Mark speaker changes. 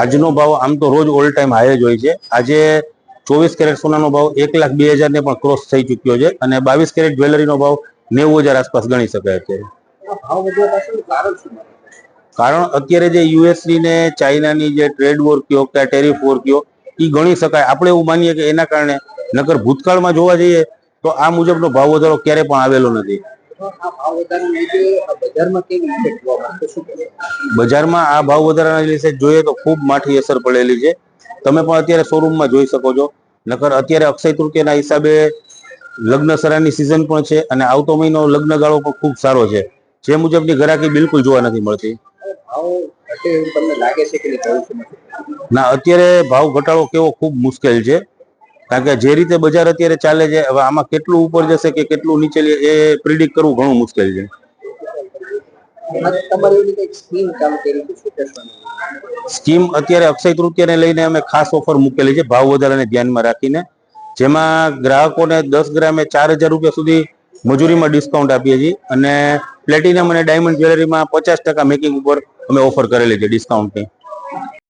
Speaker 1: આજનો ભાવ આમ તો રોજ ઓલ ટાઈમ હાઈ જ હોય છે. આજે ચોવીસ કેરેટ સોનાનો ભાવ એક લાખ બે હજાર ને પણ ક્રોસ થઈ ચુક્યો છે અને બાવીસ કેરેટ જ્વેલરીનો ભાવ નેવું હજાર આસપાસ ગણી શકાય
Speaker 2: પાછળનું કારણ છો?
Speaker 1: અત્યારે જે યુએસની ને ચાઇનાની જે ટ્રેડ વોર કયો કે ટેરિફ વોર કયો એ ગણી શકાય. આપણે એવું માનીએ કે એના કારણે નકર ભૂતકાળમાં જોવા જઈએ તો આ મુજબનો ભાવ વધારો ક્યારે પણ આવેલો નથી.
Speaker 2: બજારમાં
Speaker 1: આ ભાવ વધારાના લીધે જોઈએ તો ખૂબ માઠી અસર પડેલી છે. તમે પણ અત્યારે શોરૂમમાં જોઈ શકો છો. નકર અત્યારે અક્ષય તૃતીયના હિસાબે લગ્ન સરાની સિઝન પણ છે અને આવતો મહિનો લગ્ન ગાળો પણ ખૂબ સારો છે. જે મુજબની ગ્રાહકી બિલકુલ જોવા નથી મળતી. ના અત્યારે ભાવ ઘટાડો કેવો ખૂબ મુશ્કેલ છે. કારણ કે જે રીતે બજાર અત્યારે ચાલે છે હવે આમાં કેટલું ઉપર જશે કે કેટલું નીચે એ પ્રિડિક્ટ કરવું ઘણું મુશ્કેલ છે? સ્કીમ અત્યારે અક્ષય તૃતીયાને લઈને અમે ખાસ ઓફર મૂકેલી છે ભાવ વધારાને ધ્યાનમાં રાખીને જેમાં ગ્રાહકોને દસ ગ્રામે ચાર હજાર રૂપિયા સુધી મજૂરીમાં ડિસ્કાઉન્ટ આપીએ છીએ અને પ્લેટિનમ અને ડાયમંડ જ્વેલરીમાં પચાસ ટકા મેકિંગ ઉપર અમે ઓફર કરેલી છે ડિસ્કાઉન્ટની